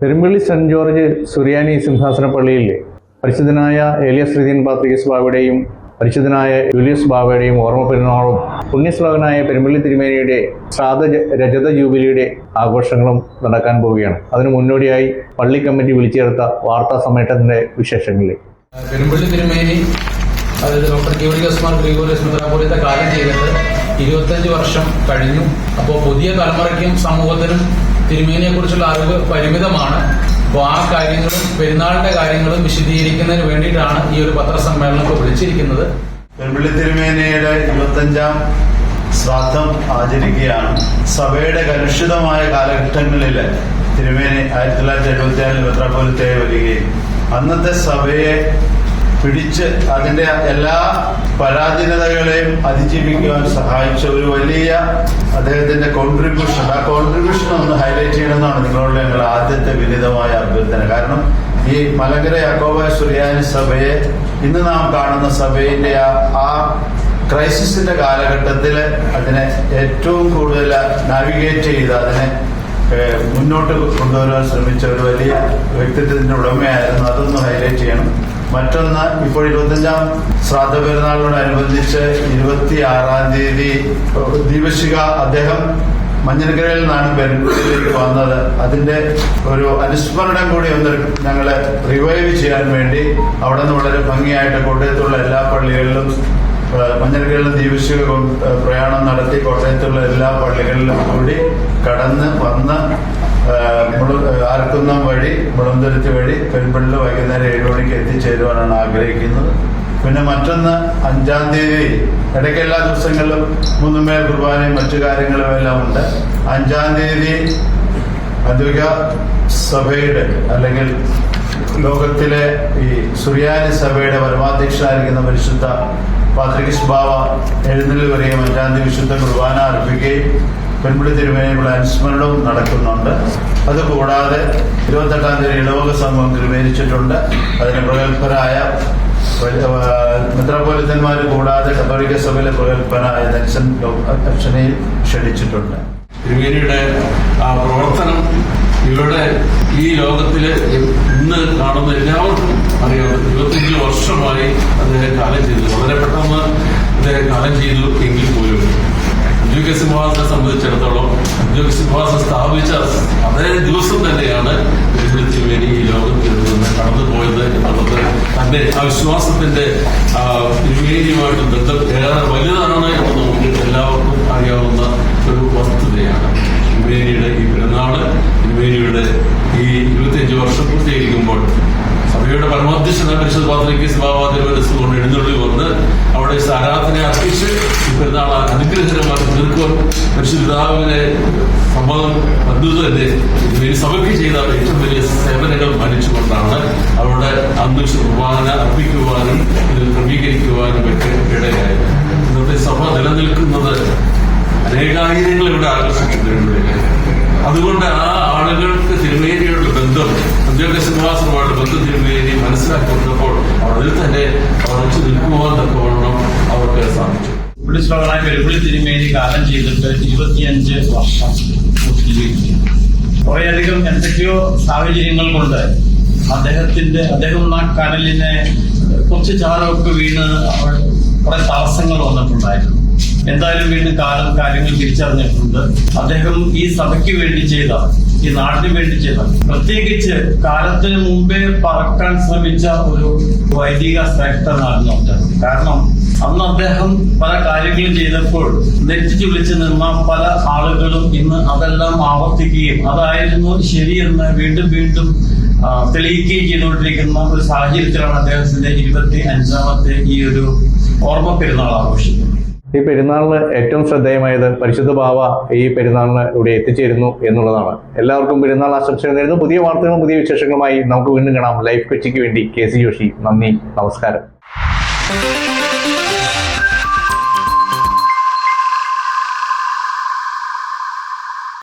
Perumpally saint George സുറിയാനി സിംഹാസന പള്ളിയിൽ പരിശുദ്ധനായ ഏലിയസ് ശ്രീധീൻ പാത്രികസ് ബാബയുടെയും പരിശുദ്ധനായ ജൂലിയസ് ബാബയുടെയും ഓർമ്മ പെരുന്നാളും പുണ്യശ്ലോകനായ പെരുമ്പള്ളി തിരുമേനിയുടെ ശ്രാദ്ധ രജത ജൂബിലിയുടെ ആഘോഷങ്ങളും നടക്കാൻ പോവുകയാണ്. അതിനു മുന്നോടിയായി പള്ളി കമ്മിറ്റി വിളിച്ചു ചേർത്ത വാർത്താ സമ്മേളനത്തിന്റെ വിശേഷങ്ങളിൽ പെരുമ്പള്ളി തിരുമേനി അതായത് ഡോക്ടർ ഗ്യൂറിയോസ് മാർ ഗ്രിഗോറിയസ് മെത്രാപോലിത്തെ കാലം ചെയ്തത് ഇരുപത്തഞ്ച് വർഷം കഴിഞ്ഞു. അപ്പോൾ പുതിയ തലമുറയ്ക്കും സമൂഹത്തിനും തിരുമേനിയെ കുറിച്ചുള്ള അറിവ് പരിമിതമാണ്. അപ്പോൾ ആ കാര്യങ്ങളും പെരുന്നാളിന്റെ കാര്യങ്ങളും വിശദീകരിക്കുന്നതിന് വേണ്ടിയിട്ടാണ് ഈ ഒരു പത്രസമ്മേളനം ഇപ്പോൾ വിളിച്ചിരിക്കുന്നത്. പെരുമ്പള്ളി തിരുമേനയുടെ ഇരുപത്തഞ്ചാം ശ്രാദ്ധം ആചരിക്കുകയാണ്. സഭയുടെ കലുഷിതമായ കാലഘട്ടങ്ങളിൽ തിരുമേനി ആയിരത്തി തൊള്ളായിരത്തി എഴുപത്തി ഏഴിൽ മെത്രാപോലിത്തേ വരികയും അന്നത്തെ സഭയെ പിടിച്ച് അതിന്റെ എല്ലാ പരാധീനതകളെയും അതിജീവിക്കുവാൻ സഹായിച്ച ഒരു വലിയ അദ്ദേഹത്തിന്റെ കോൺട്രിബ്യൂഷൻ ആ കോൺട്രിബ്യൂഷൻ ഒന്ന് ഹൈലൈറ്റ് ചെയ്യണമെന്നാണ് നിങ്ങളോട് ഞങ്ങൾ ആദ്യത്തെ വിനിതമായ അഭ്യർത്ഥന. കാരണം ഈ മലങ്കര യാക്കോബ സുറിയാനി സഭയെ ഇന്ന് നാം കാണുന്ന സഭയിന്റെ ആ ക്രൈസിസിന്റെ കാലഘട്ടത്തിൽ അതിനെ ഏറ്റവും കൂടുതൽ നാവിഗേറ്റ് ചെയ്ത് അതിനെ മുന്നോട്ട് കൊണ്ടുവരാൻ ശ്രമിച്ച ഒരു വലിയ വ്യക്തിത്വത്തിന്റെ ഉടമയായിരുന്നു. അതൊന്ന് ഹൈലൈറ്റ് ചെയ്യണം. മറ്റൊന്ന് ഇപ്പോൾ ഇരുപത്തഞ്ചാം ശ്രാദ്ധ പെരുന്നാളിനോടനുബന്ധിച്ച് ഇരുപത്തി ആറാം തീയതി ദീപശിക അദ്ദേഹം മഞ്ഞനക്കരയിൽ നിന്നാണ് പെരുമ്പൂരിലേക്ക് വന്നത്. അതിന്റെ ഒരു അനുസ്മരണം കൂടി ഒന്ന് ഞങ്ങളെ റിവൈവ് ചെയ്യാൻ വേണ്ടി അവിടെ നിന്ന് വളരെ ഭംഗിയായിട്ട് കോട്ടയത്തുള്ള എല്ലാ പള്ളികളിലും മഞ്ഞൻകരയിലെ ദീപശിക പ്രയാണം നടത്തി കോട്ടയത്തുള്ള എല്ലാ പള്ളികളിലും കൂടി കടന്ന് വന്ന് ആർക്കുന്നം വഴി മുളന്തുരുത്തി വഴി പെരുമ്പള്ളിൽ വൈകുന്നേരം ഏഴ് മണിക്ക് എത്തിച്ചേരുവാനാണ് ആഗ്രഹിക്കുന്നത്. പിന്നെ മറ്റൊന്ന് അഞ്ചാം തീയതി ഇടയ്ക്ക് എല്ലാ ദിവസങ്ങളിലും മൂന്നുമേൽ കുർബാനയും മറ്റു കാര്യങ്ങളും എല്ലാം ഉണ്ട്. അഞ്ചാം തീയതി അദ്വൈക സഭയുടെ അല്ലെങ്കിൽ ലോകത്തിലെ ഈ സുറിയാനി സഭയുടെ പരമാധ്യക്ഷനായിരിക്കുന്ന പരിശുദ്ധ പാത്രികിസ് ബാവ എഴുന്നള്ളി വരികയും അഞ്ചാം തീയതി വിശുദ്ധ കുർബാന അർപ്പിക്കുകയും പെൺപിടി തിരുമേനിയുള്ള അനുസ്മരണവും നടക്കുന്നുണ്ട്. അതുകൂടാതെ ഇരുപത്തെട്ടാം തീയതി ഇടവക സംഘം തിരുമേനിച്ചിട്ടുണ്ട്. അതിന് പ്രഗത്ഭരായ മെത്രാപോലിത്തന്മാർ കൂടാതെ കത്തോലിക്ക സഭയിലെ പ്രഗത്ഭനായ നെൽസൺ അച്ഛനെയും ക്ഷണിച്ചിട്ടുണ്ട്. തിരുമേനിയുടെ ആ പ്രവർത്തനം ഇവിടെ ഈ ലോകത്തിൽ ഇന്ന് കാണുന്ന എല്ലാവർക്കും അറിയാവുന്ന ഇരുപത്തിയഞ്ച് വർഷമായി അദ്ദേഹം കാലം ചെയ്തു. വളരെ പെട്ടെന്ന് അദ്ദേഹം കാലം ചെയ്തു എങ്കിൽ പോലും. ഉദ്യോഗ സിംഹാസനെ സംബന്ധിച്ചിടത്തോളം ഉദ്യോഗ സിംഹാസനം സ്ഥാപിച്ച അതേ ദിവസം തന്നെയാണ് എന്നുള്ളത് തന്റെ ആ വിശ്വാസത്തിന്റെ ആ, തിരുമേനിയുമായിട്ട് ബന്ധം ഏറെ വലുതാണ് എന്ന് നമുക്ക് എല്ലാവർക്കും അറിയാവുന്ന ഒരു വസ്തുതയാണ്. തിരുമേനിയുടെ ഈ പിറന്നാൾ തിരുമേനിയുടെ ഈ ഇരുപത്തിയഞ്ച് വർഷം പൂർത്തീകരിക്കുമ്പോൾ സഭയുടെ പരമാധ്യക്ഷത പരിശുദ്ധ പാത്രയ്ക്ക് സഭാവാതിരുവരസ് കൊണ്ട് എഴുന്നള്ളി വന്ന് അവിടെ ആരാധന അർപ്പിച്ച് ഈ പെരുന്നാൾ അനുഗ്രഹകരമാക്കി തീർക്കുവാൻ പരിശുദ്ധാവിനെ സമ്മതം തന്നെ സഭയ്ക്ക് ചെയ്ത ഏറ്റവും വലിയ സേവനങ്ങൾ മാനിച്ചുകൊണ്ടാണ്. അവിടെ അന്ന് കുർബാന അർപ്പിക്കുവാനും ഇതിൽ ക്രമീകരിക്കുവാനും ഒക്കെ ഇടയായി. ഇന്നത്തെ സഭ നിലനിൽക്കുന്നത് അനേകായിരങ്ങൾ ഇവിടെ ആകർഷിക്കുന്നുണ്ട്. അതുകൊണ്ട് ആ ആളുകൾക്ക് തിരുമേനിയുടെ ബന്ധം ഉദ്യോഗ സിംഹാസനമായിട്ട് ബന്ധം തിരുമേനി മനസ്സിലാക്കി കൊടുത്തപ്പോൾ അതിൽ തന്നെ ഉറച്ചു നിൽക്കുവാൻ തക്കവണ്ണം അവർക്ക് സാധിച്ചു. പുള്ളിശ്ലോകനായ പെരുപ്പുള്ളി തിരുമേനി കാലം ചെയ്തിട്ട് ഇരുപത്തിയഞ്ച് വർഷം കുറേയധികം എന്തൊക്കെയോ സാഹചര്യങ്ങൾ കൊണ്ട് അദ്ദേഹത്തിന്റെ അദ്ദേഹം ആ കടലിനെ കുറച്ച് ചാരമൊക്കെ വീണ് കുറെ തടസ്സങ്ങൾ വന്നിട്ടുണ്ടായിരുന്നു. എന്തായാലും വീണ്ടും കാലം കാര്യങ്ങൾ തിരിച്ചറിഞ്ഞിട്ടുണ്ട്. അദ്ദേഹം ഈ സഭയ്ക്ക് വേണ്ടി ചെയ്ത ഈ നാടിന് വേണ്ടി ചെയ്ത പ്രത്യേകിച്ച് കാലത്തിന് മുമ്പേ പറക്കാൻ ശ്രമിച്ച ഒരു വൈദിക ശ്രേഷ്ഠനായിരുന്നു അദ്ദേഹം. കാരണം അന്ന് അദ്ദേഹം പല കാര്യങ്ങളും ചെയ്തപ്പോൾ നെറ്റിച്ച് വിളിച്ചു നിന്ന പല ആളുകളും ഇന്ന് അതെല്ലാം ആവർത്തിക്കുകയും അതായിരുന്നു ശരിയെന്ന് വീണ്ടും വീണ്ടും തെളിയിക്കുകയും ചെയ്തുകൊണ്ടിരിക്കുന്ന ഒരു സാഹചര്യത്തിലാണ് അദ്ദേഹത്തിന്റെ ഇരുപത്തി അഞ്ചാമത്തെ ഈ ഒരു ഓർമ്മ പെരുന്നാൾ ആഘോഷിക്കുന്നത്. ഈ പെരുന്നാളിന് ഏറ്റവും ശ്രദ്ധേയമായത് പരിശുദ്ധ ബാവ ഈ പെരുന്നാളിന് ഇവിടെ എത്തിച്ചേരുന്നു എന്നുള്ളതാണ്. എല്ലാവർക്കും പെരുന്നാൾ ആശംസകൾ നേരുന്നു. പുതിയ വാർത്തകളും പുതിയ വിശേഷങ്ങളുമായി നമുക്ക് വീണ്ടും കാണാം. ലൈഫ് കൊച്ചിക്ക് വേണ്ടി കെ സി ജോഷി. നന്ദി. നമസ്കാരം.